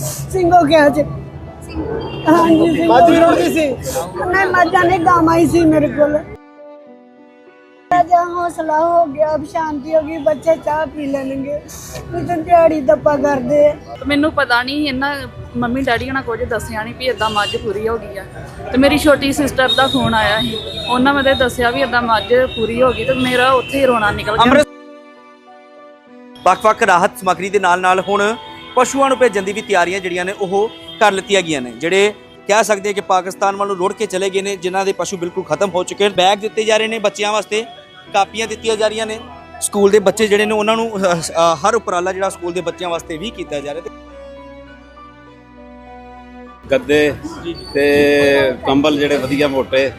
ਸਿੰਘੋ ਕਿਹਾ ਚ ਹਾਂਜੀ ਮੱਝ ਵੀ ਰੋਟੀ ਸੀ। ਨਹੀਂ ਮੱਝਾਂ ਨਹੀਂ ਗਾਵਾਂ ਹੀ ਸੀ ਮੇਰੇ ਕੋਲ। ਜਾ ਹੌਸਲਾ ਹੋ ਗਿਆ ਅਬ ਸ਼ਾਂਤੀ ਹੋ ਗਈ ਬੱਚੇ ਚਾਹ ਪੀ ਲੈਣਗੇ। ਨਹੀਂ ਤਾਂ ਦਿਹਾੜੀ ਦੱਪਾ ਕਰਦੇ। ਆ ਮੈਨੂੰ ਪਤਾ ਨਹੀਂ ਇਹਨਾਂ ਮੰਮੀ ਡੈਡੀ ਨਾਲ ਕੁਝ ਦੱਸਿਆ ਨਹੀਂ ਵੀ ਇਦਾਂ ਮੱਝ ਪੂਰੀ ਹੋ ਗਈ ਆ। ਤੇ ਮੇਰੀ ਛੋਟੀ ਸਿਸਟਰ ਦਾ ਫੋਨ ਆਇਆ ਸੀ। ਉਹਨਾਂ ਮੈਨੂੰ ਦੱਸਿਆ ਵੀ ਇਦਾਂ ਮੱਝ ਪੂਰੀ ਹੋ ਗਈ ਤੇ ਮੇਰਾ ਉੱਥੇ ਹੀ ਰੋਣਾ ਨਿਕਲ ਗਿਆ। ਅੰਮ੍ਰਿਤ ਵੱਖ-ਵੱਖ ਰਾਹਤ ਸਮੱਗਰੀ ਦੇ ਨਾਲ-ਨਾਲ ਹੁਣ ਪਸ਼ੂਆਂ ਨੂੰ ਭੇਜਣ ਦੀ ਵੀ ਤਿਆਰੀਆਂ ਜਿਹੜੀਆਂ ਨੇ ਉਹ ਕਰ ਲਿੱਤੀਆਂ ਗਈਆਂ ਨੇ ਜਿਹੜੇ ਕਹਿ ਸਕਦੇ ਆ ਕਿ ਪਾਕਿਸਤਾਨ ਵੱਲ ਨੂੰ ਰੁੜ ਕੇ ਚਲੇ ਗਏ ਨੇ ਜਿਨ੍ਹਾਂ ਦੇ ਪਸ਼ੂ ਬਿਲਕੁਲ ਖਤਮ ਹੋ ਚੁੱਕੇ ਨੇ। ਬੈਗ ਦਿੱਤੇ ਜਾ ਰਹੇ ਨੇ ਬੱਚਿਆਂ ਵਾਸਤੇ ਕਾਪੀਆਂ ਦਿੱਤੀਆਂ ਜਾ ਰਹੀਆਂ ਨੇ। ਸਕੂਲ ਦੇ ਬੱਚੇ ਜਿਹੜੇ ਨੇ ਉਹਨਾਂ ਨੂੰ ਹਰ ਉਪਰਾਲਾ ਜਿਹੜਾ ਸਕੂਲ ਦੇ ਬੱਚਿਆਂ ਵਾਸਤੇ ਵੀ ਕੀਤਾ ਜਾ ਰਿਹਾ ਤੇ ਗੱਦੇ ਤੇ ਕੰਬਲ ਜਿਹੜੇ ਵਧੀਆ ਮੋਟੇ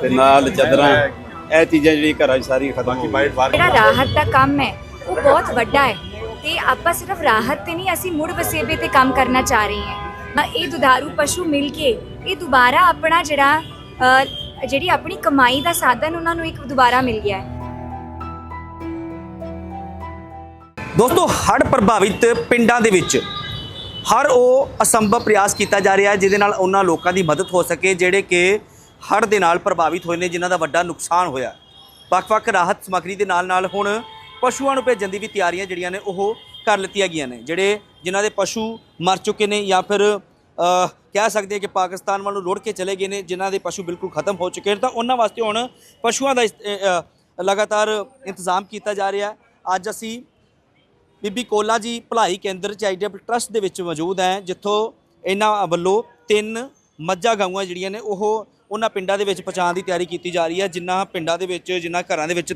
ਤੇ ਨਾਲ ਚਾਦਰਾਂ ਇਹ ਚੀਜ਼ਾਂ ਜਿਹੜੀ ਘਰਾਂ 'ਚ ਸਾਰੀਆਂ ਖਤਮ ਹੋ ਗਈਆਂ। ਜਿਹੜਾ ਰਾਹਤ ਦਾ ਕੰਮ ਹੈ ਉਹ ਬਹੁਤ ਵੱਡਾ ਹੈ। ਤੇ ਆਪਾਂ ਸਿਰਫ ਰਾਹਤ ਤੇ ਨਹੀਂ, ਅਸੀਂ ਮੁੜ ਵਸੇਬੇ ਤੇ ਕੰਮ ਕਰਨਾ ਚਾਹ ਰਹੇ ਹਾਂ। ਇਹ ਦੁਧਾਰੂ ਪਸ਼ੂ ਮਿਲ ਕੇ ਇਹ ਦੁਬਾਰਾ ਆਪਣਾ ਜਿਹੜਾ ਜਿਹੜੀ ਆਪਣੀ ਕਮਾਈ ਦਾ ਸਾਧਨ ਉਹਨਾਂ ਨੂੰ ਇੱਕ ਦੁਬਾਰਾ ਮਿਲ ਗਿਆ ਹੈ। ਦੋਸਤੋ, ਹੜ੍ਹ ਪ੍ਰਭਾਵਿਤ ਪਿੰਡਾਂ ਦੇ ਵਿੱਚ ਹਰ ਉਹ ਅਸੰਭਵ ਪ੍ਰਯਾਸ ਕੀਤਾ ਜਾ ਰਿਹਾ ਜਿਹਦੇ ਨਾਲ ਉਹਨਾਂ ਲੋਕਾਂ ਦੀ ਮਦਦ ਹੋ ਸਕੇ, ਜਿਹੜੇ ਕਿ ਹੜ੍ਹ ਦੇ ਨਾਲ ਪ੍ਰਭਾਵਿਤ ਹੋਏ ਨੇ, ਜਿਨ੍ਹਾਂ ਦਾ ਵੱਡਾ ਨੁਕਸਾਨ ਹੋਇਆ। ਵੱਖ-ਵੱਖ ਰਾਹਤ ਸਮੱਗਰੀ ਦੇ ਨਾਲ-ਨਾਲ ਹੁਣ ਪਸ਼ੂਆਂ ਨੂੰ ਭੇਜਣ ਦੀ ਵੀ ਤਿਆਰੀਆਂ ਜਿਹੜੀਆਂ ਨੇ ਉਹ ਕਰ ਲਿੱਤੀਆਂ ਗਈਆਂ ਨੇ, ਜਿਹੜੇ ਜਿਨ੍ਹਾਂ ਦੇ ਪਸ਼ੂ ਮਰ ਚੁੱਕੇ ਨੇ ਜਾਂ ਫਿਰ ਕਹਿ ਸਕਦੇ ਹਾਂ ਕਿ ਪਾਕਿਸਤਾਨ ਵੱਲੋਂ ਨੂੰ ਕੇ ਚਲੇ ਗਏ ਨੇ, ਜਿਨ੍ਹਾਂ ਦੇ ਪਸ਼ੂ ਬਿਲਕੁਲ ਖਤਮ ਹੋ ਚੁੱਕੇ ਨੇ। ਤਾਂ ਉਹਨਾਂ ਵਾਸਤੇ ਹੁਣ ਪਸ਼ੂਆਂ ਦਾ ਇਸ- ਲਗਾਤਾਰ ਇੰਤਜ਼ਾਮ ਕੀਤਾ ਜਾ ਰਿਹਾ ਅੱਜ ਅਸੀਂ ਬੀਬੀ ਕੋਲਾ ਜੀ ਭਲਾਈ ਕੇਂਦਰ ਚੈਰੀਟੇਬਲ ਟਰਸਟ ਦੇ ਵਿੱਚ ਮੌਜੂਦ ਹੈ, ਜਿੱਥੋਂ ਇਹਨਾਂ ਵੱਲੋਂ ਤਿੰਨ ਮੱਝਾਂ ਗਾਵਾਂ ਜਿਹੜੀਆਂ ਨੇ, ਉਹ ਉਹਨਾਂ ਪਿੰਡਾਂ ਦੇ ਵਿੱਚ ਪਹੁੰਚਾਉਣ ਦੀ ਤਿਆਰੀ ਕੀਤੀ ਜਾ ਰਹੀ ਹੈ, ਜਿਨ੍ਹਾਂ ਪਿੰਡਾਂ ਦੇ ਵਿੱਚ, ਜਿਨ੍ਹਾਂ ਘਰਾਂ ਦੇ ਵਿੱਚ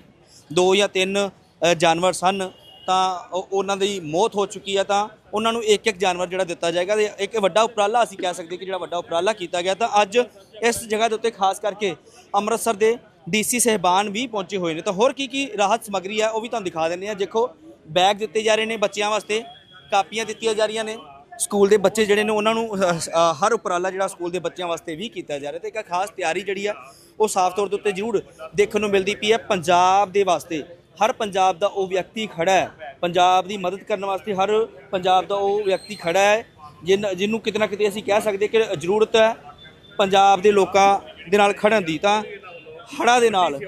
ਦੋ ਜਾਂ ਤਿੰਨ ਜਾਨਵਰ ਸਨ, ਤਾਂ ਉਹਨਾਂ ਦੀ ਮੌਤ ਹੋ ਚੁੱਕੀ ਹੈ ਤਾਂ ਉਹਨਾਂ ਨੂੰ ਇੱਕ ਇੱਕ ਜਾਨਵਰ ਜਿਹੜਾ ਦਿੱਤਾ ਜਾਏਗਾ ਤੇ ਇੱਕ ਵੱਡਾ ਉਪਰਾਲਾ ਅਸੀਂ ਕਹਿ ਸਕਦੇ ਕਿ ਜਿਹੜਾ ਵੱਡਾ ਉਪਰਾਲਾ ਕੀਤਾ ਗਿਆ, ਤਾਂ ਅੱਜ ਇਸ ਜਗ੍ਹਾ ਦੇ ਉੱਤੇ ਖਾਸ ਕਰਕੇ ਅੰਮ੍ਰਿਤਸਰ ਦੇ ਡੀਸੀ ਸਹਿਬਾਨ ਵੀ ਪਹੁੰਚੇ ਹੋਏ ਨੇ। ਤਾਂ ਹੋਰ ਕੀ ਕੀ ਰਾਹਤ ਸਮੱਗਰੀ ਹੈ ਉਹ ਵੀ ਤੁਹਾਨੂੰ ਦਿਖਾ ਦਿੰਦੇ ਆ। ਦੇਖੋ, ਬੈਗ ਦਿੱਤੇ ਜਾ ਰਹੇ ਨੇ ਬੱਚਿਆਂ ਵਾਸਤੇ, ਕਾਪੀਆਂ ਦਿੱਤੀਆਂ ਜਾ ਰਹੀਆਂ ਨੇ। ਸਕੂਲ ਦੇ ਬੱਚੇ ਜਿਹੜੇ ਨੇ, ਉਹਨਾਂ ਨੂੰ ਹਰ ਉਪਰਾਲਾ ਜਿਹੜਾ ਸਕੂਲ ਦੇ ਬੱਚਿਆਂ ਵਾਸਤੇ ਵੀ ਕੀਤਾ ਜਾ ਰਿਹਾ ਤੇ ਇੱਕ ਖਾਸ ਤਿਆਰੀ ਜਿਹੜੀ ਆ, ਉਹ ਸਾਫ਼ ਤੌਰ ਦੇ ਉੱਤੇ ਜ਼ਰੂਰ ਦੇਖਣ ਨੂੰ ਮਿਲਦੀ ਪਈ ਹੈ ਪੰਜਾਬ ਦੇ ਵਾਸਤੇ। ਹਰ ਪੰਜਾਬ ਦਾ ਉਹ ਵਿਅਕਤੀ ਖੜਾ ਹੈ। ਪੰਜਾਬ ਦੀ ਮਦਦ ਕਰਨ ਵਾਸਤੇ ਹਰ ਪੰਜਾਬ ਦਾ ਉਹ ਵਿਅਕਤੀ ਖੜਾ ਹੈ। ਜਿਨ ਜਿਹਨੂੰ ਕਿਤੇ ਨਾ ਕਿਤੇ ਅਸੀਂ ਕਹਿ ਸਕਦੇ ਕਿ ਜ਼ਰੂਰਤ ਹੈ ਪੰਜਾਬ ਦੇ ਲੋਕਾਂ ਦੇ ਨਾਲ ਖੜਨ ਦੀ। ਤਾਂ ਹੜ੍ਹਾਂ ਦੇ ਨਾਲ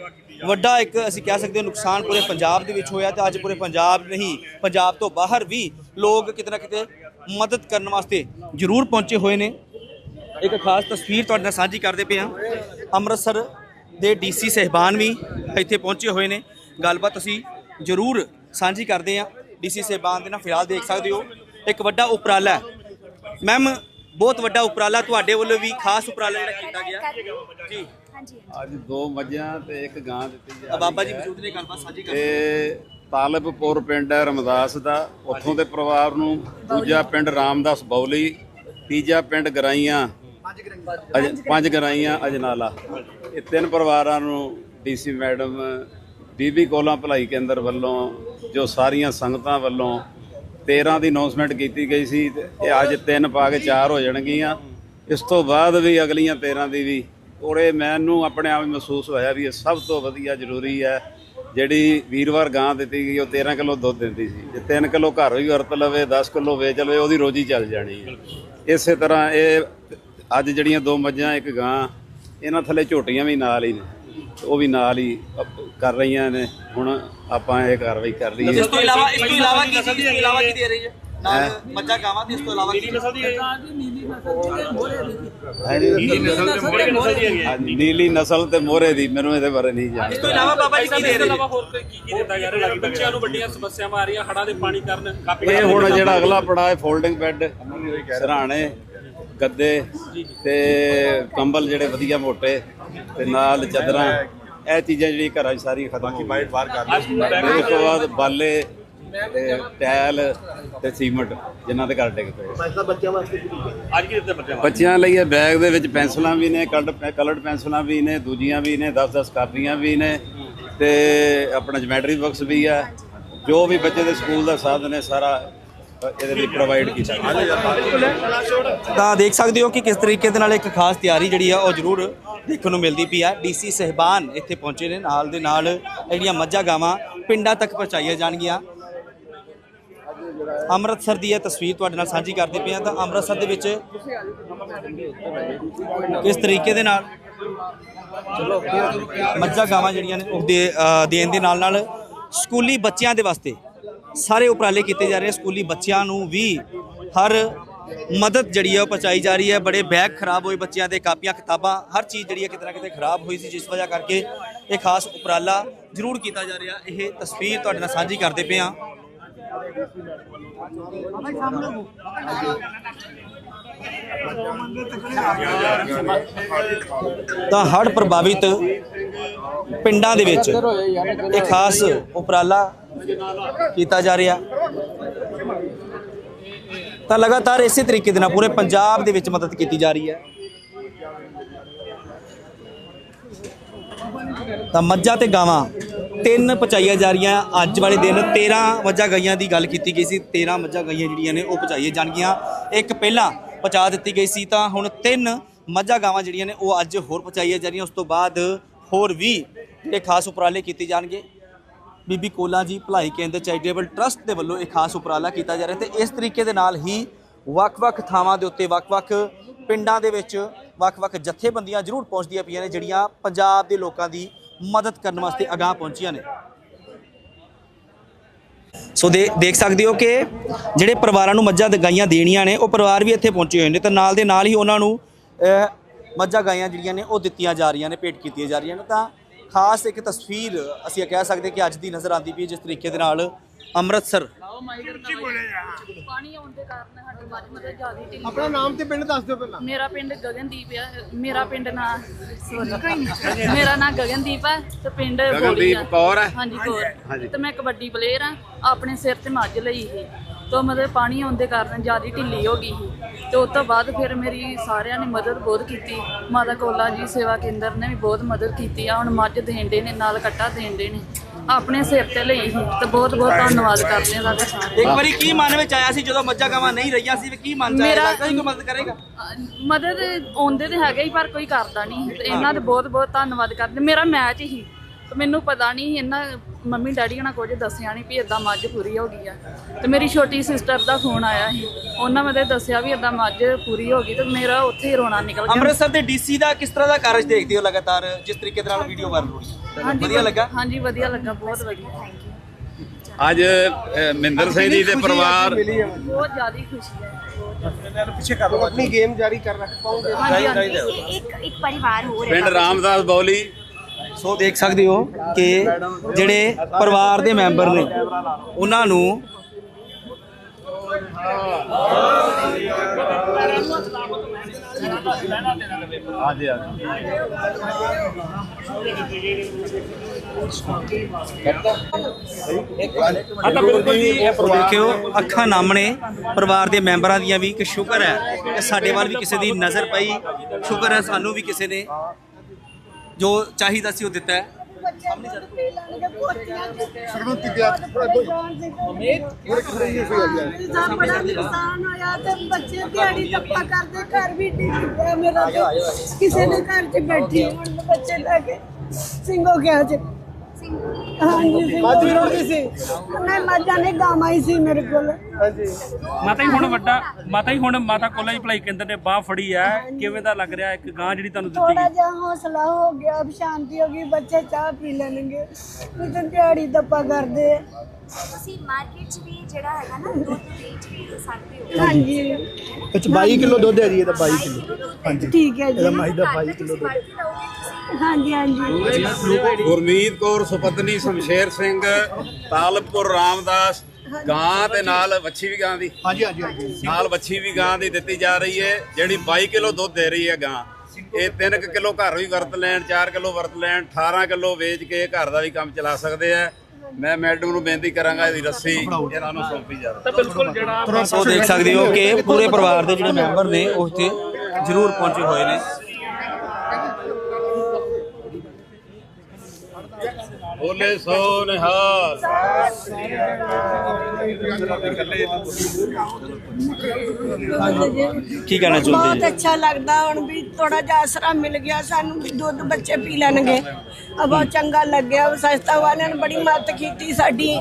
ਵੱਡਾ ਇੱਕ ਅਸੀਂ ਕਹਿ ਸਕਦੇ ਹਾਂ ਨੁਕਸਾਨ ਪੂਰੇ ਪੰਜਾਬ ਦੇ ਵਿੱਚ ਹੋਇਆ ਤੇ ਅੱਜ ਪੂਰੇ ਪੰਜਾਬ ਨਹੀਂ, ਪੰਜਾਬ ਤੋਂ ਬਾਹਰ ਵੀ ਲੋਕ ਕਿਤੇ ਨਾ ਕਿਤੇ ਮਦਦ ਕਰਨ ਵਾਸਤੇ ਜ਼ਰੂਰ ਪਹੁੰਚੇ ਹੋਏ ਨੇ। ਇੱਕ ਖਾਸ ਤਸਵੀਰ ਤੁਹਾਡੇ ਨਾਲ ਸਾਂਝੀ ਕਰਦੇ ਪਏ ਹਾਂ। ਅੰਮ੍ਰਿਤਸਰ ਦੇ ਡੀਸੀ ਸਹਿਬਾਨ ਵੀ ਇੱਥੇ ਪਹੁੰਚੇ ਹੋਏ ਨੇ। ਗੱਲਬਾਤ ਅਸੀਂ ਜ਼ਰੂਰ ਸਾਂਝੀ ਕਰਦੇ ਹਾਂ। ਡੀਸੀ ਸਹਿਬਾਨ ਦੇ ਨਾਲ ਫਿਲਹਾਲ ਦੇਖ ਸਕਦੇ ਹੋ। ਇੱਕ ਵੱਡਾ ਉਪਰਾਲਾ ਹੈ। ਮੈਮ ਬਹੁਤ ਵੱਡਾ ਉਪਰਾਲਾ ਤੁਹਾਡੇ ਵੱਲੋਂ ਵੀ ਖਾਸ ਉਪਰਾਲਾ ਜਿਹੜਾ ਕੀਤਾ ਗਿਆ। ਜੀ। ਅੱਜ ਦੋ ਮੱਝਾਂ ਤੇ ਇੱਕ ਗਾਂ ਦਿੱਤੀ ਆ ਜਾ ਬਾਬਾ ਜੀ ਮੌਜੂਦ ਨੇ ਗੱਲਬਾਤ ਸਾਂਝੀ ਕਰਦੇ ਤੇ ਤਾਲਬਪੁਰ ਪਿੰਡ ਹੈ ਰਮਦਾਸ ਦਾ। ਉੱਥੋਂ ਦੇ ਪਰਿਵਾਰ ਨੂੰ ਦੂਜਾ ਪਿੰਡ ਰਾਮਦਾਸ ਬੌਲੀ ਤੀਜਾ ਪਿੰਡ ਗਰਾਈਆਂ ਅਜ- ਪੰਜ ਗਰਾਈਆਂ ਅਜਨਾਲਾ। ਇਹ ਤਿੰਨ ਪਰਿਵਾਰਾਂ ਨੂੰ ਡੀਸੀ ਮੈਡਮ ਬੀਬੀ ਕੋਲਾ ਭਲਾਈ ਕੇਂਦਰ ਵੱਲੋਂ ਜੋ ਸਾਰੀਆਂ ਸੰਗਤਾਂ ਵੱਲੋਂ 13 ਦੀ ਅਨਾਉਂਸਮੈਂਟ ਕੀਤੀ ਗਈ ਸੀ ਤੇ ਇਹ ਅੱਜ ਤਿੰਨ ਪਾ ਕੇ ਚਾਰ ਹੋ ਜਾਣਗੀਆਂ। ਇਸ ਤੋਂ ਬਾਅਦ ਵੀ ਅਗਲੀਆਂ 13 ਦੀ ਵੀ ਔਰੇ ਮੈਨੂੰ ਆਪਣੇ ਆਪ ਮਹਿਸੂਸ ਹੋਇਆ ਵੀ ਇਹ ਸਭ ਤੋਂ ਵਧੀਆ ਜ਼ਰੂਰੀ ਹੈ। ਜਿਹੜੀ ਵੀਰਵਾਰ ਗਾਂ ਦਿੱਤੀ ਗਈ, ਉਹ 13 ਕਿਲੋ ਦੁੱਧ ਦਿੰਦੀ ਸੀ। ਜੇ 3 ਕਿਲੋ ਘਰ ਵੀ ਵਰਤ ਲਵੇ 10 ਕਿਲੋ ਵੇਚ ਲਵੇ, ਉਹਦੀ ਰੋਜੀ ਚੱਲ ਜਾਣੀ ਹੈ। ਇਸੇ ਤਰ੍ਹਾਂ ਇਹ ਅੱਜ ਜਿਹੜੀਆਂ ਦੋ ਮੱਝਾਂ, ਇੱਕ ਗਾਂ, ਇਹਨਾਂ ਥੱਲੇ ਝੋਟੀਆਂ ਵੀ ਨਾਲ ਹੀ ਨੇ। ਉਹ ਵੀ ਨਾਲ ਹੀ ਅਪ- ਕਰ ਰਹੀਆਂ ਨੇ ਹੁਣ ਆਪਾਂ ਇਹ ਕਾਰਵਾਈ ਕਰ ਲਈ ਇਸ ਹੈ ਤੋਂ ਇਲਾਵਾ ਇਸ ਤੋਂ ਇਲਾਵਾ ਕੀ ਇਸ ਤੋਂ ਇਲਾਵਾ ਕੀ ਦੇ ਰਹੀ ਹੈ? ਨਾਲ ਮੱਝਾਂ ਗਾਵਾਂ ਤੇ ਇਸ ਤੋਂ ਇਲਾਵਾ ਕੀ ਹਾਂਜੀ, ਨੀਲੀ ਨਸਲ ਤੇ ਮੋਹਰੇ ਦੀ ਮੈਨੂੰ ਇਹਦੇ ਬਾਰੇ ਨਹੀਂ ਇਸ ਜਾਣਦਾ ਤੋਂ ਇਲਾਵਾ ਬਾਬਾ ਜੀ ਕੀ ਦੇ ਰਹੇ? ਇਲਾਵਾ ਹੋਰ ਕੀ ਕੀ ਦਿੱਤਾ ਜਾ ਰਿਹਾ? ਬੱਚਿਆਂ ਨੂੰ ਵੱਡੀਆਂ ਸਮੱਸਿਆਵਾਂ ਆ ਰਹੀਆਂ ਹੜ੍ਹਾਂ ਦੇ ਪਾਣੀ ਕਾਰਨ ਕਾਪੀ ਇਹ ਹੁਣ ਜਿਹੜਾ ਅਗਲਾ ਪੜਾਅ ਹੈ ਫੋਲਡਿੰਗ ਬੈੱਡ ਸਰਾਣੇ ਗੱਦੇ ਤੇ ਕੰਬਲ ਜਿਹੜੇ ਵਧੀਆ ਮੋਟੇ ਤੇ ਨਾਲ ਚਾਦਰਾਂ ਇਹ ਚੀਜ਼ਾਂ ਜਿਹੜੀ ਘਰਾਂ 'ਚ ਸਾਰੀਆਂ ਖਤਮ ਹੋ ਗਈਆਂ। ਉਸ ਤੋਂ ਬਾਅਦ ਬਾਲੇ ਤੇ ਟੈਲ ਤੇ ਸੀਮਟ ਜਿਨ੍ਹਾਂ ਦੇ ਘਰ ਡਿੱਗ ਪਏ। ਅੱਜ ਕੀ ਦਿੱਤਾ ਬੱਚਿਆਂ ਬੱਚਿਆਂ ਲਈ ਇਹ ਬੈਗ ਦੇ ਵਿੱਚ ਪੈਨਸਲਾਂ ਵੀ ਨੇ ਕਲਰਡ ਕਲਰਡ ਪੈਨਸਲਾਂ ਵੀ ਨੇ ਦੂਜੀਆਂ ਵੀ ਨੇ 10-10 ਕਾਪੀਆਂ ਵੀ ਨੇ ਤੇ ਆਪਣਾ ਜਿਮੈਟਰੀ ਬਾਕਸ ਵੀ ਹੈ ਜੋ ਵੀ ਬੱਚੇ ਦੇ ਸਕੂਲ ਦਾ ਸਾਧਨ ਹੈ ਸਾਰਾ ਇਹਦੇ ਲਈ ਪ੍ਰੋਵਾਈਡ ਕੀਤਾ ਤਾਂ ਦੇਖ ਸਕਦੇ ਹੋ ਕਿ ਕਿਸ ਤਰੀਕੇ ਦੇ ਨਾਲ ਇੱਕ ਖਾਸ ਤਿਆਰੀ ਜਿਹੜੀ ਆ ਉਹ ਜ਼ਰੂਰ ਦੇਖਣ ਨੂੰ ਮਿਲਦੀ ਪਈ ਆ। ਡੀਸੀ ਸਹਿਬਾਨ ਇੱਥੇ ਪਹੁੰਚੇ ਨੇ। ਨਾਲ ਦੇ ਨਾਲ ਜਿਹੜੀਆਂ ਮੱਝਾਂ ਗਾਵਾਂ ਪਿੰਡਾਂ ਤੱਕ ਪਹੁੰਚਾਈਆਂ ਜਾਣਗੀਆਂ। ਅੰਮ੍ਰਿਤਸਰ ਦੀ ਇਹ ਤਸਵੀਰ ਤੁਹਾਡੇ ਨਾਲ ਸਾਂਝੀ ਕਰਦੇ ਪਏ ਹਾਂ ਤਾਂ ਅੰਮ੍ਰਿਤਸਰ ਦੇ ਵਿੱਚ ਕਿਸ ਤਰੀਕੇ ਦੇ ਨਾਲ ਮੱਝਾਂ ਗਾਵਾਂ ਜਿਹੜੀਆਂ ਨੇ ਉਹ ਦੇਣ ਦੇ ਨਾਲ ਨਾਲ ਸਕੂਲੀ ਬੱਚਿਆਂ ਦੇ ਵਾਸਤੇ ਸਾਰੇ ਉਪਰਾਲੇ ਕੀਤੇ ਜਾ ਰਹੇ ਆ। ਸਕੂਲੀ ਬੱਚਿਆਂ ਨੂੰ ਵੀ ਹਰ ਮਦਦ ਜਿਹੜੀ ਹੈ ਉਹ ਪਹੁੰਚਾਈ ਜਾ ਰਹੀ ਹੈ ਬੜੇ ਬੈਗ ਖਰਾਬ ਹੋਏ ਬੱਚਿਆਂ ਦੇ, ਕਾਪੀਆਂ, ਕਿਤਾਬਾਂ, ਹਰ ਚੀਜ਼ ਜਿਹੜੀ ਹੈ ਕਿਤੇ ਨਾ ਕਿਤੇ ਖਰਾਬ ਹੋਈ ਸੀ, ਜਿਸ ਵਜ੍ਹਾ ਕਰਕੇ ਇਹ ਖਾਸ ਉਪਰਾਲਾ ਜ਼ਰੂਰ ਕੀਤਾ ਜਾ ਰਿਹਾ। ਇਹ ਤਸਵੀਰ ਤੁਹਾਡੇ ਨਾਲ ਸਾਂਝੀ ਕਰਦੇ ਪਏ ਹਾਂ। ਤਾਂ ਹੜ੍ਹ ਪ੍ਰਭਾਵਿਤ ਪਿੰਡਾਂ ਦੇ ਵਿੱਚ ਇਹ ਖਾਸ ਉਪਰਾਲਾ ਕੀਤਾ ਜਾ ਰਿਹਾ। ਤਾਂ ਲਗਾਤਾਰ ਇਸੇ ਤਰੀਕੇ ਦੇ ਨਾਲ ਪੂਰੇ ਪੰਜਾਬ ਦੇ ਵਿੱਚ ਮਦਦ ਕੀਤੀ ਜਾ ਰਹੀ ਹੈ। ਤਾਂ ਮੱਝਾਂ ਤੇ ਗਾਵਾਂ, ਤਿੰਨ ਪਚਾਈਆਂ ਜਾ ਰਹੀਆਂ। ਅੱਜ ਵਾਲੇ ਦਿਨ 13 ਮੱਝਾਂ ਗਈਆਂ ਦੀ ਗੱਲ ਕੀਤੀ ਗਈ ਸੀ। 13 ਮੱਝਾਂ ਗਈਆਂ ਜਿਹੜੀਆਂ ਨੇ, ਉਹ ਪਚਾਈਆਂ ਜਾਣਗੀਆਂ। ਇੱਕ ਪਹਿਲਾਂ ਪਚਾ ਦਿੱਤੀ ਗਈ ਸੀ, ਤਾਂ ਹੁਣ ਤਿੰਨ ਮੱਝਾਂ ਗਾਵਾਂ ਜਿਹੜੀਆਂ ਨੇ, ਉਹ ਅੱਜ ਹੋਰ ਪਚਾਈਆਂ ਜਾ ਰਹੀਆਂ। ਉਸ ਤੋਂ ਬਾਅਦ ਹੋਰ ਵੀ ਜਿਹੜੇ ਖਾਸ ਉਪਰਾਲੇ ਕੀਤੇ ਜਾਣਗੇ। ਬੀਬੀ ਕੋਲਾ ਜੀ ਭਲਾਈ ਕੇਂਦਰ ਚੈਰੀਟੇਬਲ ਟਰਸਟ ਦੇ ਵੱਲੋਂ ਇਹ ਖਾਸ ਉਪਰਾਲਾ ਕੀਤਾ ਜਾ ਰਿਹਾ ਤੇ ਇਸ ਤਰੀਕੇ ਦੇ ਨਾਲ ਹੀ ਵੱਖ-ਵੱਖ ਥਾਵਾਂ ਦੇ ਉੱਤੇ ਵੱਖ-ਵੱਖ ਪਿੰਡਾਂ ਦੇ ਵਿੱਚ ਵੱਖ-ਵੱਖ ਜਥੇਬੰਦੀਆਂ ਜ਼ਰੂਰ ਪਹੁੰਚਦੀਆਂ ਪਈਆਂ ਨੇ, ਜਿਹੜੀਆਂ ਪੰਜਾਬ ਦੇ ਲੋਕਾਂ ਦੀ ਮਦਦ ਕਰਨ ਵਾਸਤੇ ਅਗਾਹ ਪਹੁੰਚੀਆਂ ਨੇ। ਸੋ ਦੇਖ ਸਕਦੇ ਹੋ ਕਿ ਜਿਹੜੇ ਪਰਿਵਾਰਾਂ ਨੂੰ ਮੱਝਾਂ ਤੇ ਗਾਈਆਂ ਦੇਣੀਆਂ ਨੇ, ਉਹ ਪਰਿਵਾਰ ਵੀ ਇੱਥੇ ਪਹੁੰਚੇ ਹੋਏ ਨੇ ਤੇ ਨਾਲ ਦੇ ਨਾਲ ਹੀ ਉਹਨਾਂ ਨੂੰ ਮੱਝਾਂ ਗਾਈਆਂ ਜਿਹੜੀਆਂ ਨੇ, ਉਹ ਦਿੱਤੀਆਂ ਜਾ ਰਹੀਆਂ ਨੇ, ਭੇਟ ਕੀਤੀਆਂ ਜਾ ਰਹੀਆਂ ਨੇ। ਤਾਂ ਖਾਸ ਇੱਕ ਤਸਵੀਰ ਅਸੀਂ ਇਹ ਕਹਿ ਸਕਦੇ ਕਿ ਅੱਜ ਦੀ ਨਜ਼ਰ ਆਉਂਦੀ ਪਈ ਹੈ, ਜਿਸ ਤਰੀਕੇ ਦੇ ਨਾਲ ਅੰਮ੍ਰਿਤਸਰ। ਪਾਣੀ ਆਉਣ ਦੇ ਕਾਰਨ ਸਾਡੀ ਮੱਝ ਮਦਦ ਜ਼ਿਆਦਾ ਢਿੱਲੀ ਆਪਣਾ ਨਾਮ ਤੇ ਪਿੰਡ ਦੱਸ ਦਿਓ ਪਹਿਲਾਂ। ਮੇਰਾ ਪਿੰਡ ਗਗਨਦੀਪ ਆ ਮੇਰਾ ਪਿੰਡ ਨਾ ਸੋਰੀ ਮੇਰਾ ਨਾਂ ਗਗਨਦੀਪ ਆ ਤੇ ਪਿੰਡ ਗਗਨਦੀਪ ਆ। ਕੌਰ ਹੈ? ਹਾਂਜੀ ਕੌਰ। ਤੇ ਮੈਂ ਕਬੱਡੀ ਪਲੇਅਰ ਆ ਆਪਣੇ ਸਿਰ ਤੇ ਮੱਝ ਲਈ ਤੋਂ ਮਤਲਬ ਪਾਣੀ ਆਉਣ ਦੇ ਕਾਰਨ ਜ਼ਿਆਦਾ ਢਿੱਲੀ ਹੋ ਗਈ ਸੀ। ਤੇ ਉਸ ਤੋਂ ਬਾਅਦ ਫਿਰ ਮੇਰੀ ਸਾਰਿਆਂ ਨੇ ਮਦਦ ਬਹੁਤ ਕੀਤੀ। ਮਾਤਾ ਕੋਲਾ ਜੀ ਸੇਵਾ ਕੇਂਦਰ ਨੇ ਵੀ ਬਹੁਤ ਮਦਦ ਕੀਤੀ। ਆ ਹੁਣ ਮੱਝ ਦੇਣ ਦੇ ਨੇ ਨਾਲ ਕੱਟਾ ਦੇਣ ਦੇ ਨੇ। ਆਪਣੇ ਸਿਰ ਤੇ ਲਈ ਸੀ ਤੇ ਬਹੁਤ ਬਹੁਤ ਧੰਨਵਾਦ ਕਰਦੇ ਆ ਤੁਹਾਡਾ ਸਾਰਿਆਂ ਇੱਕ ਵਾਰੀ ਕੀ ਮਨ ਵਿੱਚ ਆਇਆ ਸੀ ਜਦੋਂ ਮੱਝਾਂ ਗਾਵਾਂ ਨਹੀਂ ਰਹੀਆਂ ਸੀ? ਵੀ ਕੀ ਮਨ ਚ ਆਇਆ? ਮੇਰਾ- ਲੱਗਦਾ ਸੀ ਕੋਈ ਮਦਦ ਕਰੇਗਾ? ਮਦਦ ਆਉਂਦੇ ਤੇ ਹੈਗੇ ਹੀ ਪਰ ਕੋਈ ਕਰਦਾ ਨਹੀਂ ਤੇ ਇਹਨਾਂ ਦੇ ਬਹੁਤ ਬਹੁਤ ਧੰਨਵਾਦ ਕਰਦੇ ਮੇਰਾ ਮੈਚ ਹੀ ਤੇ ਮੈਨੂੰ ਪਤਾ ਨਹੀਂ ਇਹਨਾਂ ਮੰਮੀ ਡੈਡੀ ਨਾਲ ਕੁਝ ਦੱਸਿਆ ਨਹੀਂ ਵੀ ਇਦਾਂ ਮੱਝ ਪੂਰੀ ਹੋ ਗਈ ਆ। ਤੇ ਮੇਰੀ ਛੋਟੀ ਸਿਸਟਰ ਦਾ ਫੋਨ ਆਇਆ ਸੀ। ਉਹਨਾਂ ਮੈਨੂੰ ਦੱਸਿਆ ਵੀ ਇਦਾਂ ਮੱਝ ਪੂਰੀ ਹੋ ਗਈ ਤੇ ਮੇਰਾ ਉੱਥੇ ਹੀ ਰੋਣਾ ਨਿਕਲ ਗਿਆ। ਅੰਮ੍ਰਿਤਸਰ ਦੇ ਡੀਸੀ ਦਾ ਕਿਸ ਤਰ੍ਹਾਂ ਦਾ ਕਾਰਜ ਦੇਖਦੇ ਹੋ ਲਗਾਤਾਰ? ਜਿਸ ਤਰੀਕੇ ਦੇ ਨਾਲ ਵੀਡੀਓ ਵਾਇਰਲ ਹੋ ਰਹੀ ਹੈ। ਹਾਂਜੀ ਵਧੀਆ ਲੱਗਾ? ਹਾਂਜੀ ਵਧੀਆ ਲੱਗਾ ਬਹੁਤ ਵਧੀਆ। ਅੱਜ ਅ, ਮਹਿੰਦਰ ਸਿੰਘ ਜੀ ਦੇ ਪਰਿਵਾਰ ਬਹੁਤ ਜ਼ਿਆਦਾ ਖੁਸ਼ੀ ਹੈ। ਪਿੱਛੇ ਕਰ ਲਓ ਆਪਣੀ ਗੇਮ ਜਾਰੀ ਕਰ ਰੱਖ ਪਾਉਂਗੇ। ਇੱਕ ਇੱਕ ਪਰਿਵਾਰ ਹੋ। ਪਿੰਡ ਰਾਮਦਾਸ ਬੌਲੀ ਸੋ ਦੇਖ ਸਕਦੇ ਹੋ ਕਿ ਜਿਹੜੇ ਪਰਿਵਾਰ ਦੇ ਮੈਂਬਰ ਨੇ, ਉਹਨਾਂ ਨੂੰ ਦੇਖਿਓ, ਅੱਖਾਂ ਨਾਮਣੇ ਪਰਿਵਾਰ ਦੇ ਮੈਂਬਰਾਂ ਦੀਆਂ ਵੀ ਕਿ ਸ਼ੁਕਰ ਹੈ ਕਿ ਸਾਡੇ ਵੱਲ ਵੀ ਕਿਸੇ ਦੀ ਨਜ਼ਰ ਪਈ। ਸ਼ੁਕਰ ਹੈ ਸਾਨੂੰ ਵੀ ਕਿਸੇ ਨੇ ਜੋ ਚਾਹੀਦਾ ਸੀ ਉਹ ਦਿੱਤਾ ਹੈ। ਸਰਵੰਤੀ ਗਿਆ ਸਭ ਬੜਾ ਨੁਕਸਾਨ ਹੋਇਆ ਤੇ ਬੱਚੇ ਦਿਹਾੜੀ ਟੱਪਾ ਕਰਦੇ ਘਰ ਵੀ ਡਿੱਗ ਪਿਆ ਮੇਰਾ ਤੇ। ਕਿਸੇ ਨੇ ਘਰ 'ਚ ਬੈਠੀ ਹੁਣ ਬੱਚੇ ਲੈ ਕੇ ਸਿੰਘੋ ਗਿਆ ਚ ਹਾਂਜੀ ਮੱਝ ਸੀ? ਨਹੀਂ ਮੱਝਾਂ ਨੇ ਗਾਵਾਂ ਹੀ ਸੀ ਮੇਰੇ ਕੋਲ। ਹਾਂਜੀ। ਮਾਤਾ ਜੀ ਹੁਣ ਵੱਡਾ ਮਾਤਾ ਜੀ ਹੁਣ ਮਾਤਾ ਕੋਲਾ ਜੀ ਭਲਾਈ ਕੇਂਦਰ ਨੇ ਬਾਹ ਫੜੀ ਹੈ ਕਿਵੇਂ ਦਾ ਲੱਗ ਰਿਹਾ? ਇੱਕ ਗਾਂ ਜਿਹੜੀ ਤੁਹਾਨੂੰ ਦਿੱਤੀ ਥੋੜਾ ਗਈ? ਜਿਹਾ ਹੌਸਲਾ ਹੋ ਗਿਆ ਅਬ ਸ਼ਾਂਤੀ ਹੋ ਗਈ ਬੱਚੇ ਚਾਹ ਪੀ ਲੈਣਗੇ। ਨਹੀਂ ਤਾਂ ਦਿਹਾੜੀ ਟੱਪਾ ਕਰਦੇ ਆ। ਤੁਸੀਂ ਮਾਰਕੀਟ 'ਚ ਵੀ ਜਿਹੜਾ ਹੈਗਾ ਨਾ ਦੁੱਧ ਵੇਚ ਵੀ ਸਕਦੇ ਹੋ। ਹਾਂਜੀ। ਵਿੱਚ 22 ਕਿਲੋ ਦੁੱਧ ਹੈ ਜੀ ਇਹਦਾ 22 ਕਿਲੋ। ਹਾਂਜੀ। ਠੀਕ ਹੈ ਜੀ। ਇਹਦਾ ਮਾਈ ਦਾ ਘਰ 22 ਵਿੱਚ ਕਿਲੋ ਦੁੱਧ ਹਾਂਜੀ ਹਾਂਜੀ। ਗੁਰਮੀਤ ਕੌਰ ਸੁਪਤਨੀ ਸ਼ਮਸ਼ੇਰ ਸਿੰਘ ਤਾਲਪੁਰ ਰਾਮਦਾਸ ਗਾਂ ਤੇ ਨਾਲ ਵੱਛੀ ਵੀ ਗਾਂ ਦੀ। ਹਾਂਜੀ ਹਾਂਜੀ ਹਾਂਜੀ। ਨਾਲ ਵੱਛੀ ਵੀ ਗਾਂ ਦੀ ਦਿੱਤੀ ਜਾ ਰਹੀ ਹੈ ਜਿਹੜੀ 22 ਕਿਲੋ ਦੁੱਧ ਦੇ ਰਹੀ ਹੈ ਗਾਂ। ਇਹ 3 ਕਿਲੋ ਘਰ ਵੀ ਵਰਤ ਲੈਣ 4 ਕਿਲੋ ਵਰਤ ਲੈਣ 18 ਕਿਲੋ ਵੇਚ ਕੇ ਘਰ ਦਾ ਵੀ ਕੰਮ ਚਲਾ ਸਕਦੇ ਆ। ਮੈਂ ਮੈਡਮ ਨੂੰ ਬੇਨਤੀ ਕਰਾਂਗਾ ਇਹਦੀ ਰੱਸੀ ਇਹਨਾਂ ਨੂੰ ਸੌਂਪੀ ਜਾਵੇ। ਤਾਂ ਬਿਲਕੁਲ ਜਿਹੜਾ ਸੋ ਦੇਖ ਸਕਦੇ ਹੋ ਕਿ ਪੂਰੇ ਪਰਿਵਾਰ ਦੇ ਜਿਹੜੇ ਮੈਂਬਰ ਨੇ ਉਹ ਇੱਥੇ ਜ਼ਰੂਰ ਪਹੁੰਚੇ ਹੋਏ ਨੇ। ਬੋਲੇ ਸੋ ਨਿਹਾਲ ਕੀ ਕਹਿਣਾ ਚਾਹੁੰਦੇ ਬਹੁਤ ਜੀ? ਅੱਛਾ ਲੱਗਦਾ ਹੁਣ ਵੀ ਥੋੜਾ ਜਿਹਾ ਆਸਰਾ ਮਿਲ ਗਿਆ ਸਾਨੂੰ ਵੀ ਦੁੱਧ ਬੱਚੇ ਪੀ ਲੈਣਗੇ। ਆ ਬਹੁਤ ਚੰਗਾ ਲੱਗਿਆ। ਸਸਤਾ ਵਾਲਿਆਂ ਨੇ ਬੜੀ ਮਦਦ ਕੀਤੀ ਸਾਡੀ।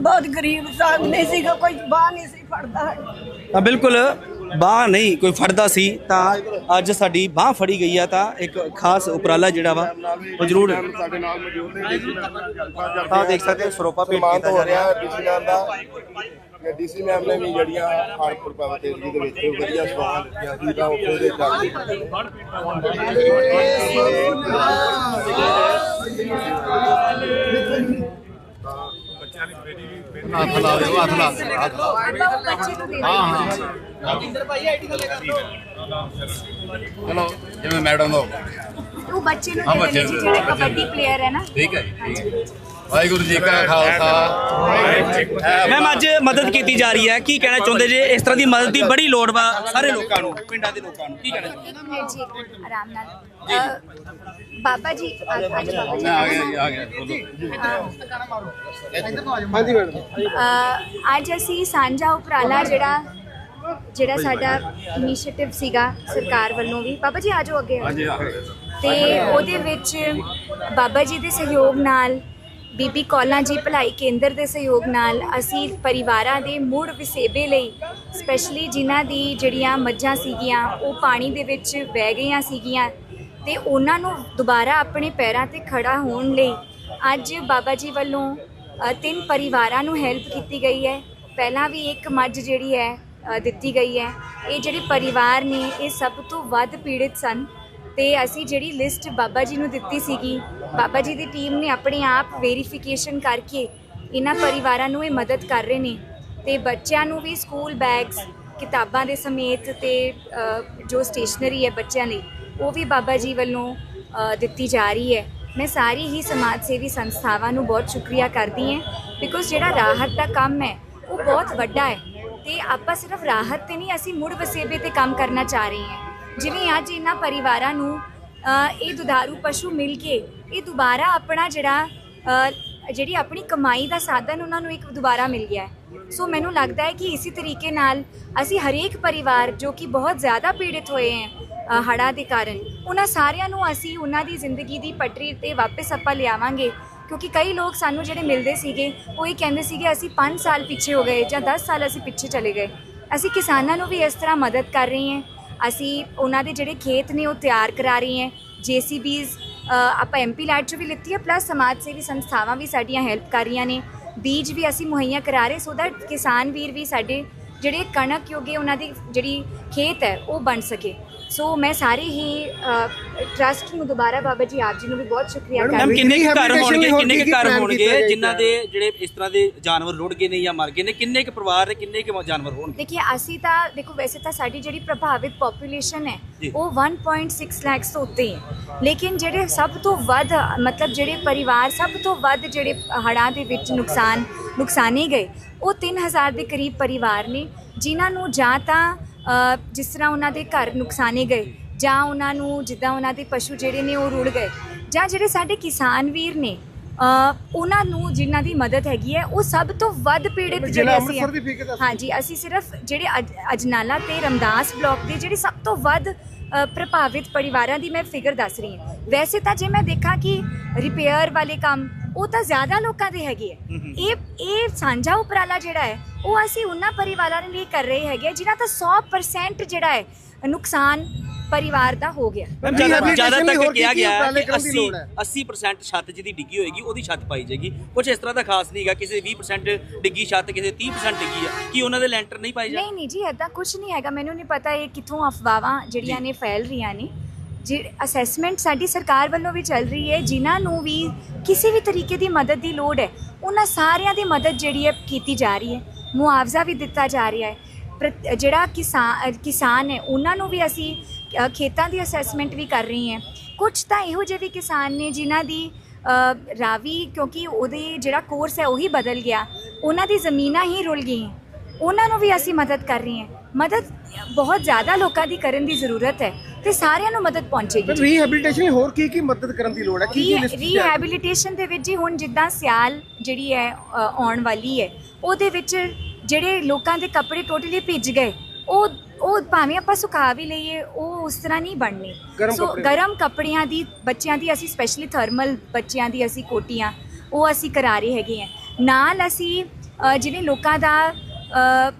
ਬਹੁਤ ਗਰੀਬ ਸਾਗ ਨਹੀਂ ਸੀਗਾ ਕੋਈ ਬਾਹ ਨਹੀਂ ਸੀ ਫੜਦਾ। ਤਾਂ ਬਿਲਕੁਲ। ਬਾਹ ਨਹੀਂ ਕੋਈ ਫੜਦਾ ਸੀ ਤਾਂ ਅੱਜ ਸਾਡੀ ਬਾਹ ਫੜੀ ਗਈ ਆ ਤਾਂ ਇੱਕ ਖਾਸ ਉਪਰਾਲਾ ਜਿਹੜਾ ਵਾ ਉਹ ਜ਼ਰੂਰ ਸਾਡੇ ਨਾਲ ਮੌਜੂਦ ਨੇ। ਡੀਸੀ ਤਾਂ ਦੇਖ ਸਕਦੇ ਹੋ ਸਰੋਪਾ ਭੇਟ ਕੀਤਾ ਹੋ ਜਾ ਰਿਹਾ। ਡੀਸੀ ਮੈਮ ਦਾ। ਡੀਸੀ ਮੈਮ ਨੇ ਵੀ ਜਿਹੜੀਆਂ ਹਾਰਡਪੁਰ ਪ੍ਰਭਾਵਿਤ ਏਰੀਏ ਦੇ ਵਿੱਚ ਵਧੀਆ ਸਵਾਲ ਦਿੱਤੀਆਂ ਸੀ ਤਾਂ ਉੱਥੇ ਦੇ ਜਾ ਕੇ ਹੱਥ ਲਾ ਦਿਓ ਹੱਥ ਲਾ ਦਿਓ। ਹੱਥ ਲਾ ਬੱਚੇ ਨੂੰ ਦੇ ਹਾਂ ਹਾਂ ਚਲੋ ਜਿਵੇਂ ਮੈਡਮ ਦਾ ਉਹ ਬੱਚੇ ਨੂੰ ਜਿਹੜੇ। ਕਬੱਡੀ ਪਲੇਅਰ ਹੈ ਨਾ। ਠੀਕ ਹੈ ਜੀ ਠੀਕ ਹੈ। ਵਾਹਿਗੁਰੂ ਜੀ ਕਾ ਖਾਲਸਾ। ਮੈਮ ਅੱਜ ਮਦਦ ਕੀਤੀ ਜਾ ਰਹੀ ਹੈ। ਕੀ ਕਹਿਣਾ ਚਾਹੁੰਦੇ ਜੇ? ਇਸ ਤਰ੍ਹਾਂ ਦੀ ਮਦਦ ਦੀ ਬੜੀ ਲੋੜ ਵਾ ਸਾਰੇ ਲੋਕਾਂ ਨੂੰ ਪਿੰਡਾਂ ਦੇ ਲੋਕਾਂ ਨੂੰ। ਕੀ ਕਹਿਣਾ ਚਾਹੁੰਦੇ? ਜੀ ਆਰਾਮ ਨਾਲ। ਬਾਬਾ ਜੀ ਆ- ਅੱਜ ਬਾਬਾ ਜੀ ਆ ਗਿਆ ਜੀ ਆ ਗਿਆ ਬੋਲੋ। ਹਾਂਜੀ ਮੈਡਮ। ਅ, ਅੱਜ ਅਸੀਂ ਸਾਂਝਾ ਉਪਰਾਲਾ ਜਿਹੜਾ ਜਿਹੜਾ ਸਾਡਾ ਇਨੀਸ਼ੀਏਟਿਵ ਸੀਗਾ ਸਰਕਾਰ ਵੱਲੋਂ ਵੀ। ਬਾਬਾ ਜੀ ਆਜੋ ਅੱਗੇ। ਹਾਂਜੀ ਆ ਗਿਆ ਤੇ ਉਹਦੇ ਵਿੱਚ ਬਾਬਾ ਜੀ ਦੇ ਸਹਿਯੋਗ ਨਾਲ ਬੀਬੀ ਕੌਲਾਂ ਜੀ ਭਲਾਈ ਕੇਂਦਰ ਦੇ ਸਹਿਯੋਗ ਨਾਲ ਅਸੀਂ ਪਰਿਵਾਰਾਂ ਦੇ ਮੁੜ ਵਸੇਬੇ ਲਈ ਸਪੈਸ਼ਲੀ ਜਿਨ੍ਹਾਂ ਦੀ ਜਿਹੜੀਆਂ ਮੱਝਾਂ ਸੀਗੀਆਂ ਉਹ ਪਾਣੀ ਦੇ ਵਿੱਚ ਵਹਿ ਗਈਆਂ ਸੀਗੀਆਂ ਤੇ ਉਹਨਾਂ ਨੂੰ ਦੁਬਾਰਾ ਆਪਣੇ ਪੈਰਾਂ ਤੇ ਖੜਾ ਹੋਣ ਲਈ ਅੱਜ ਬਾਬਾ ਜੀ ਵੱਲੋਂ ਅ, ਤਿੰਨ ਪਰਿਵਾਰਾਂ ਨੂੰ ਹੈਲਪ ਕੀਤੀ ਗਈ ਹੈ। ਪਹਿਲਾਂ ਵੀ ਇੱਕ ਮੱਝ ਜਿਹੜੀ ਹੈ ਦਿੱਤੀ ਗਈ ਹੈ। ਇਹ ਜਿਹੜੇ ਪਰਿਵਾਰ ਨੇ, ਇਹ ਸਭ ਤੋਂ ਵੱਧ ਪੀੜਿਤ ਸਨ ਤੇ ਅਸੀਂ ਜਿਹੜੀ ਲਿਸਟ ਬਾਬਾ ਜੀ ਨੂੰ ਦਿੱਤੀ ਸੀਗੀ, ਬਾਬਾ ਜੀ ਦੀ ਟੀਮ ਨੇ ਆਪਣੇ ਆਪ ਵੈਰੀਫਿਕੇਸ਼ਨ ਕਰਕੇ ਇਹਨਾਂ ਪਰਿਵਾਰਾਂ ਨੂੰ ਇਹ ਮਦਦ ਕਰ ਰਹੇ ਨੇ ਤੇ ਬੱਚਿਆਂ ਨੂੰ ਵੀ ਸਕੂਲ ਬੈਗਸ ਕਿਤਾਬਾਂ ਦੇ ਸਮੇਤ ਤੇ ਜੋ ਸਟੇਸ਼ਨਰੀ ਹੈ ਬੱਚਿਆਂ ਲਈ, ਉਹ ਵੀ ਬਾਬਾ ਜੀ ਵੱਲੋਂ ਦਿੱਤੀ ਜਾ ਰਹੀ ਹੈ। ਮੈਂ ਸਾਰੀ ਹੀ ਸਮਾਜ ਸੇਵੀ ਸੰਸਥਾਵਾਂ ਨੂੰ ਬਹੁਤ ਸ਼ੁਕਰੀਆ ਕਰਦੀ ਹਾਂ ਬਿਕੋਜ਼ ਜਿਹੜਾ ਰਾਹਤ ਦਾ ਕੰਮ ਹੈ, ਉਹ ਬਹੁਤ ਵੱਡਾ ਹੈ। ਤੇ ਆਪਾਂ ਸਿਰਫ ਰਾਹਤ ਤੇ ਨਹੀਂ, ਅਸੀਂ ਮੁੜ ਵਸੇਬੇ ਤੇ ਕੰਮ ਕਰਨਾ ਚਾਹ ਰਹੇ ਹਾਂ। ਜਿਵੇਂ ਅੱਜ ਇਹਨਾਂ ਪਰਿਵਾਰਾਂ ਨੂੰ ਇਹ ਦੁਧਾਰੂ ਪਸ਼ੂ ਮਿਲ ਕੇ ਇਹ ਦੁਬਾਰਾ ਆਪਣਾ ਜਿਹੜਾ ਜਿਹੜੀ ਆਪਣੀ ਕਮਾਈ ਦਾ ਸਾਧਨ ਉਹਨਾਂ ਨੂੰ ਇੱਕ ਦੁਬਾਰਾ ਮਿਲ ਗਿਆ ਹੈ। ਸੋ ਮੈਨੂੰ ਲੱਗਦਾ ਹੈ ਕਿ ਇਸੇ ਤਰੀਕੇ ਨਾਲ ਅਸੀਂ ਹਰੇਕ ਪਰਿਵਾਰ ਜੋ ਕਿ ਬਹੁਤ ਜ਼ਿਆਦਾ ਪੀੜਿਤ ਹੋਏ ਹੈ ਹੜ੍ਹਾਂ ਦੇ ਕਾਰਨ, ਉਹਨਾਂ ਸਾਰਿਆਂ ਨੂੰ ਅਸੀਂ ਉਹਨਾਂ ਦੀ ਜ਼ਿੰਦਗੀ ਦੀ ਪਟਰੀ ਤੇ ਵਾਪਸ ਆਪਾਂ ਲਿਆਵਾਂਗੇ। ਕਿਉਂਕਿ ਕਈ ਲੋਕ ਸਾਨੂੰ ਜਿਹੜੇ ਮਿਲਦੇ ਸੀਗੇ, ਉਹ ਇਹ ਕਹਿੰਦੇ ਸੀਗੇ, ਅਸੀਂ 5 ਸਾਲ ਪਿੱਛੇ ਹੋ ਗਏ ਜਾਂ 10 ਸਾਲ ਅਸੀਂ ਪਿੱਛੇ ਚਲੇ ਗਏ। ਅਸੀਂ ਕਿਸਾਨਾਂ ਨੂੰ ਵੀ ਇਸ ਤਰ੍ਹਾਂ ਮਦਦ ਕਰ ਰਹੇ ਹਾਂ। ਅਸੀਂ ਉਹਨਾਂ ਦੇ ਜਿਹੜੇ ਖੇਤ ਨੇ, ਉਹ ਤਿਆਰ ਕਰਾ ਰਹੇ ਹਾਂ। ਜੀਸੀਬੀਜ਼ ਆਪਾਂ ਐਮਪੀ ਲੈਟ ਚੋਂ ਵੀ ਲਿੱਤੀ ਹੈ ਪਲੱਸ ਸਮਾਜ ਸੇਵੀ ਸੰਸਥਾਵਾਂ ਵੀ ਸਾਡੀਆਂ ਹੈਲਪ ਕਰ ਰਹੀਆਂ ਨੇ। ਬੀਜ ਵੀ ਅਸੀਂ ਮੁਹੱਈਆ ਕਰਾ ਰਹੇ ਸੋ ਦੈਟ ਕਿਸਾਨ ਵੀਰ ਵੀ ਸਾਡੇ ਜਿਹੜੇ ਕਣਕ ਯੋਗੇ ਉਹਨਾਂ ਦੀ ਜਿਹੜੀ ਖੇਤ ਹੈ, ਉਹ ਬਣ ਸਕੇ। ਸੋ ਮੈਂ ਸਾਰੇ ਹੀ ਟਰਸਟ ਨੂੰ ਦੁਬਾਰਾ ਬਾਬਾ ਜੀ ਆਪ ਜੀ ਨੂੰ ਵੀ ਬਹੁਤ ਸ਼ੁਕਰੀਆ ਮੈਮ ਕਰਦੀ ਕਿੰਨੇ ਕੁ ਘਰ ਹੋਣਗੇ? ਕਿੰਨੇ ਘਰ ਹੋਣਗੇ ਜਿਨ੍ਹਾਂ? ਦੇ ਜਿਹੜੇ ਇਸ ਤਰ੍ਹਾਂ ਦੇ ਜਾਨਵਰ ਰੁੜ ਗਏ ਨੇ ਜਾਂ ਮਰ ਗਏ ਨੇ? ਕਿੰਨੇ ਕੁ ਪਰਿਵਾਰ ਨੇ ਕਿੰਨੇ ਕੁ ਜਾਨਵਰ ਹੋਣਗੇ? ਦੇਖिए ਅਸੀਂ ਤਾਂ ਦੇਖੋ ਵੈਸੇ ਤਾਂ ਸਾਡੀ ਜਿਹੜੀ ਪ੍ਰਭਾਵਿਤ ਪੋਪੂਲੇਸ਼ਨ ਹੈ। ਉਹ 1.6 ਲੱਖ ਤੋਂ ਉੱਤੇ ਹੈ ਲੇਕਿਨ ਜਿਹੜੇ ਸਭ ਤੋਂ ਵੱਧ ਮਤਲਬ ਜਿਹੜੇ ਪਰਿਵਾਰ ਸਭ ਤੋਂ ਵੱਧ ਜਿਹੜੇ ਹੜ੍ਹਾਂ ਦੇ ਵਿੱਚ ਨੁਕਸਾਨ ਨੁਕਸਾਨੇ ਗਏ ਉਹ 3000 ਦੇ ਕਰੀਬ ਪਰਿਵਾਰ ਨੇ ਜਿਨ੍ਹਾਂ ਨੂੰ ਜਾਂ ਤਾਂ ਜਿਸ ਤਰ੍ਹਾਂ ਉਹਨਾਂ ਦੇ ਘਰ ਨੁਕਸਾਨੇ ਗਏ ਜਾਂ ਉਹਨਾਂ ਨੂੰ ਜਿੱਦਾਂ ਉਹਨਾਂ ਦੇ ਪਸ਼ੂ ਜਿਹੜੇ ਨੇ ਉਹ ਰੁੜ ਗਏ ਜਾਂ ਜਿਹੜੇ ਸਾਡੇ ਕਿਸਾਨ ਵੀਰ ਨੇ ਉਹਨਾਂ ਨੂੰ ਜਿਨ੍ਹਾਂ ਦੀ ਮਦਦ ਹੈਗੀ ਹੈ ਉਹ ਸਭ ਤੋਂ ਵੱਧ ਪੀੜਿਤ ਜਿਹੜੇ ਅਸੀਂ। ਹਾਂਜੀ ਅਸੀਂ ਸਿਰਫ ਜਿਹੜੇ ਅਜ- ਅਜਨਾਲਾ ਤੇ ਰਮਦਾਸ ਬਲਾਕ ਦੇ ਜਿਹੜੇ ਸਭ ਤੋਂ ਵੱਧ ਪ੍ਰਭਾਵਿਤ ਪਰਿਵਾਰਾਂ ਦੀ ਮੈਂ ਫਿਗਰ ਦੱਸ ਰਹੀ ਹਾਂ ਵੈਸੇ ਤਾਂ ਜੇ ਮੈਂ ਦੇਖਾਂ ਕਿ ਰਿਪੇਅਰ ਵਾਲੇ ਕੰਮ ਉਹ ਤਾਂ ਜ਼ਿਆਦਾ ਲੋਕਾਂ ਦੇ ਹੈਗੇ ਹੈ ਇਹ ਇਹ ਸਾਂਝਾ ਉਪਰਾਲਾ ਜਿਹੜਾ ਹੈ ਉਹ ਅਸੀਂ ਉਹਨਾਂ ਪਰਿਵਾਰਾਂ ਲਈ ਕਰ ਰਹੇ ਹੈਗੇ ਜਿਨ੍ਹਾਂ ਦਾ 100% ਜਿਹੜਾ ਹੈ ਨੁਕਸਾਨ ਪਰਿਵਾਰ ਦਾ ਹੋ ਗਿਆ। ਜ਼ਿਆਦਾ ਤੱਕ ਕਿਹਾ ਗਿਆ ਹੈ ਉਪਰਾਲੇ ਕਿ ਕਰਨ ਦੀ 80 ਲੋੜ ਹੈ? 80% ਛੱਤ ਜਿਹਦੀ ਡਿੱਗੀ ਹੋਏਗੀ ਉਹਦੀ ਛੱਤ ਪਾਈ ਜਾਏਗੀ। ਕੁਝ ਇਸ ਤਰ੍ਹਾਂ ਦਾ ਖਾਸ ਨਹੀਂਗਾ ਕਿਸੇ ਦੀ 20% ਡਿੱਗੀ ਛੱਤ ਕਿਸੇ ਦੀ 30% ਡਿੱਗੀ ਆ। ਕੀ ਉਹਨਾਂ ਦੇ ਲੈਂਟਰ ਨਹੀਂ ਪਾਈ ਜਾ ਨਹੀਂ ਨਹੀਂ ਜੀ ਐਦਾਂ ਕੁਝ ਨਹੀਂ ਹੈਗਾ। ਮੈਨੂੰ ਨਹੀਂ ਪਤਾ ਇਹ ਕਿੱਥੋਂ ਅਫਵਾਹਾਂ ਜਿਹੜੀਆਂ ਨੇ ਫੈਲ ਰਹੀਆਂ ਨੇ। ਜੇ ਅਸੈਸਮੈਂਟ ਸਾਡੀ ਸਰਕਾਰ ਵੱਲੋਂ ਵੀ ਚੱਲ ਰਹੀ ਹੈ, ਜਿਨ੍ਹਾਂ ਨੂੰ ਵੀ ਕਿਸੇ ਵੀ ਤਰੀਕੇ ਦੀ ਮਦਦ ਦੀ ਲੋੜ ਹੈ, ਉਹਨਾਂ ਸਾਰਿਆਂ ਦੀ ਮਦਦ ਜਿਹੜੀ ਹੈ ਕੀਤੀ ਜਾ ਰਹੀ ਹੈ, ਮੁਆਵਜ਼ਾ ਵੀ ਦਿੱਤਾ ਜਾ ਰਿਹਾ ਹੈ। ਪ੍ਰਤ- ਜਿਹੜਾ ਕਿਸਾਨ ਕਿਸਾਨ ਹੈ, ਉਹਨਾਂ ਨੂੰ ਵੀ ਅਸੀਂ ਖੇਤਾਂ ਦੀ ਅਸੈਸਮੈਂਟ ਵੀ ਕਰ ਰਹੀ ਹੈ। ਕੁਝ ਤਾਂ ਇਹੋ ਜਿਹੇ ਵੀ ਕਿਸਾਨ ਨੇ ਜਿਨ੍ਹਾਂ ਦੀ ਰਾਵੀ ਕਿਉਂਕਿ ਉਹਦੇ ਜਿਹੜਾ ਕੋਰਸ ਹੈ, ਉਹੀ ਬਦਲ ਗਿਆ। ਉਹਨਾਂ ਦੀ ਜ਼ਮੀਨਾਂ ਹੀ ਰੁਲ ਗਈਆਂ। ਉਹਨਾਂ ਨੂੰ ਵੀ ਅਸੀਂ ਮਦਦ ਕਰ ਰਹੇ ਹਾਂ ਮਦਦ ਬਹੁਤ ਜ਼ਿਆਦਾ ਲੋਕਾਂ ਦੀ ਕਰਨ ਦੀ ਜ਼ਰੂਰਤ ਹੈ ਤੇ ਸਾਰਿਆਂ ਨੂੰ ਮਦਦ ਪਹੁੰਚੇਗੀ। ਰੀਹੈਬਿਲਿਟੇਸ਼ਨ ਹੋਰ ਕੀ ਕੀ ਮਦਦ ਕਰਨ ਦੀ ਲੋੜ ਹੈ ਕੀ ਕੀ ਲਿਸਟ ਰੀਹੈਬਿਲਿਟੇਸ਼ਨ ਦੇ ਵਿੱਚ ਜੀ ਹੁਣ ਜਿੱਦਾਂ ਸਿਆਲ ਜਿਹੜੀ ਹੈ ਆਉਣ ਵਾਲੀ ਹੈ ਉਹਦੇ ਵਿੱਚ ਜਿਹੜੇ ਲੋਕਾਂ ਦੇ ਕੱਪੜੇ ਟੋਟਲੀ ਭਿੱਜ ਗਏ ਉਹ ਉਹ ਭਾਵੇਂ ਆਪਾਂ ਸੁਕਾ ਵੀ ਲਈਏ ਉਹ ਉਸ ਤਰ੍ਹਾਂ ਨਹੀਂ ਬਣਨੇ ਸੋ। ਗਰਮ ਕੱਪੜਿਆਂ ਦੀ ਬੱਚਿਆਂ ਦੀ ਅਸੀਂ ਸਪੈਸ਼ਲੀ ਥਰਮਲ ਬੱਚਿਆਂ ਦੀ ਅਸੀਂ ਕੋਟੀਆਂ ਉਹ ਅਸੀਂ ਕਰਾ ਰਹੇ ਹੈਗੇ ਆ ਨਾਲ ਅਸੀਂ ਜਿਵੇਂ ਲੋਕਾਂ ਦਾ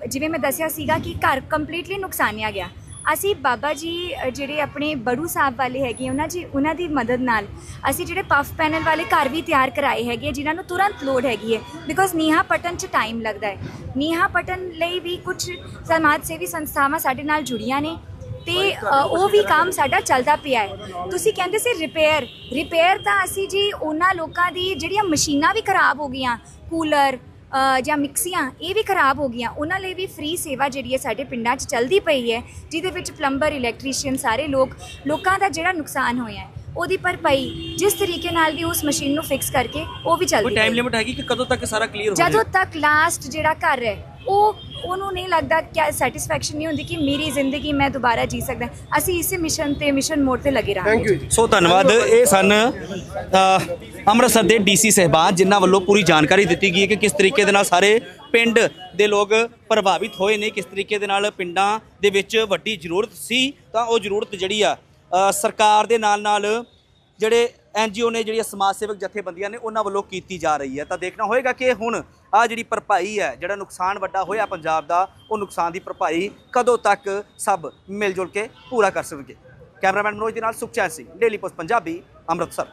ਜਿਵੇਂ ਮੈਂ ਦੱਸਿਆ ਸੀਗਾ ਕਿ ਘਰ ਕੰਪਲੀਟਲੀ ਨੁਕਸਾਨਿਆ ਗਿਆ। ਅਸੀਂ ਬਾਬਾ ਜੀ ਜਿਹੜੇ ਆਪਣੇ ਬੜੂ ਸਾਹਿਬ ਵਾਲੇ ਹੈਗੇ ਉਹਨਾਂ ਜੀ ਉਹਨਾਂ ਦੀ ਮਦਦ ਨਾਲ ਅਸੀਂ ਜਿਹੜੇ ਪਫ ਪੈਨਲ ਵਾਲੇ ਘਰ ਵੀ ਤਿਆਰ ਕਰਾਏ ਹੈਗੇ ਜਿਨ੍ਹਾਂ ਨੂੰ ਤੁਰੰਤ ਲੋਡ ਹੈਗੀ ਹੈ। ਬਿਕੋਜ਼ ਨੀਹਾ ਪਟਨ 'ਚ ਟਾਈਮ ਲੱਗਦਾ ਹੈ। ਨੀਹਾ ਪਟਨ ਲਈ ਵੀ ਕੁਝ ਸਮਾਜ ਸੇਵੀ ਸੰਸਥਾਵਾਂ ਸਾਡੇ ਨਾਲ ਜੁੜੀਆਂ ਨੇ ਤੇ ਉਹ ਵੀ ਕੰਮ ਸਾਡਾ ਚੱਲਦਾ ਪਿਆ ਹੈ। ਤੁਸੀਂ ਕਹਿੰਦੇ ਸੀ ਰਿਪੇਅਰ ਰਿਪੇਅਰ ਤਾਂ ਅਸੀਂ ਜੀ ਉਹਨਾਂ ਲੋਕਾਂ ਦੀ ਜਿਹੜੀਆਂ ਮਸ਼ੀਨਾਂ ਵੀ ਖਰਾਬ ਹੋ ਗਈਆਂ ਕੂਲਰ ਜਾਂ ਮਿਕਸੀਆਂ ਇਹ ਵੀ ਖਰਾਬ ਹੋ ਗਈਆਂ। ਉਹਨਾਂ ਲਈ ਵੀ ਫ੍ਰੀ ਸੇਵਾ ਜਿਹੜੀ ਹੈ ਸਾਡੇ ਪਿੰਡਾਂ 'ਚ ਚੱਲਦੀ ਪਈ ਹੈ ਜਿਹਦੇ ਵਿੱਚ ਪਲੰਬਰ ਇਲੈਕਟ੍ਰੀਸ਼ੀਅਨ ਸਾਰੇ ਲੋਕ ਲੋਕਾਂ ਦਾ ਜਿਹੜਾ ਨੁਕਸਾਨ ਹੋਇਆ ਹੈ ਉਹਦੀ ਭਰਪਾਈ ਜਿਸ ਤਰੀਕੇ ਨਾਲ ਵੀ ਉਸ ਮਸ਼ੀਨ ਨੂੰ ਫਿਕਸ ਕਰਕੇ ਉਹ ਵੀ ਕੋਈ ਚੱਲਦੀ ਟਾਈਮ ਪਈ ਲਿਮਿਟ ਹੈਗੀ ਕਿ ਕਦੋਂ ਤੱਕ ਸਾਰਾ ਕਲੀਅਰ ਹੋ ਜਦੋਂ ਜਾਏ ਤੱਕ ਲਾਸਟ ਜਿਹੜਾ ਘਰ ਹੈ ਉਹ ਉਹਨੂੰ ਨਹੀਂ ਲੱਗਦਾ ਕਿ ਸੈਟੀਸਫੈਕਸ਼ਨ ਨਹੀਂ ਹੁੰਦੀ ਕਿ ਮੇਰੀ ਜ਼ਿੰਦਗੀ ਮੈਂ ਦੁਬਾਰਾ ਜੀ ਸਕਦਾ। ਅਸੀਂ ਇਸੇ ਮਿਸ਼ਨ ਤੇ ਮਿਸ਼ਨ ਮੋਡ ਤੇ ਲੱਗੇ ਥੈਂਕ ਰਹਾਂਗੇ ਯੂ ਜੀ। ਸੋ ਧੰਨਵਾਦ। ਇਹ ਸਨ ਅ, ਅੰਮ੍ਰਿਤਸਰ ਦੇ ਡੀਸੀ ਸਹਿਬਾਨ ਜਿਨ੍ਹਾਂ ਵੱਲੋਂ ਪੂਰੀ ਜਾਣਕਾਰੀ ਦਿੱਤੀ ਗਈ ਹੈ ਕਿ ਕਿਸ ਤਰੀਕੇ ਦੇ ਨਾਲ ਸਾਰੇ ਪਿੰਡ ਦੇ ਲੋਕ ਪ੍ਰਭਾਵਿਤ ਹੋਏ ਨੇ ਕਿਸ ਤਰੀਕੇ ਦੇ ਨਾਲ ਪਿੰਡਾਂ ਦੇ ਵਿੱਚ ਵੱਡੀ ਜ਼ਰੂਰਤ ਸੀ ਤਾਂ ਉਹ ਜ਼ਰੂਰਤ ਜਿਹੜੀ ਆ ਸਰਕਾਰ ਦੇ ਨਾਲ ਨਾਲ ਜਿਹੜੇ ਐਨਜੀਓ ਨੇ ਜਿਹੜੀਆਂ ਸਮਾਜ ਸੇਵਕ ਜਥੇਬੰਦੀਆਂ ਨੇ ਉਹਨਾਂ ਵੱਲੋਂ ਕੀਤੀ ਜਾ ਰਹੀ ਹੈ। ਤਾਂ ਦੇਖਣਾ ਹੋਏਗਾ ਕਿ ਹੁਣ ਆ ਜਿਹੜੀ ਭਰਪਾਈ ਹੈ, ਜਿਹੜਾ ਨੁਕਸਾਨ ਵੱਡਾ ਹੋਇਆ ਪੰਜਾਬ ਦਾ, ਉਹ ਨੁਕਸਾਨ ਦੀ ਭਰਪਾਈ ਕਦੋਂ ਤੱਕ ਸਭ ਮਿਲ ਜੁਲ ਕੇ ਪੂਰਾ ਕਰ ਸਕਣਗੇ? ਕੈਮਰਾਮੈਨ ਮਨੋਜ ਦੇ ਨਾਲ ਸੁਖਚੈਨ ਸਿੰਘ, ਡੇਲੀ ਪੋਸਟ ਪੰਜਾਬੀ, ਅੰਮ੍ਰਿਤਸਰ।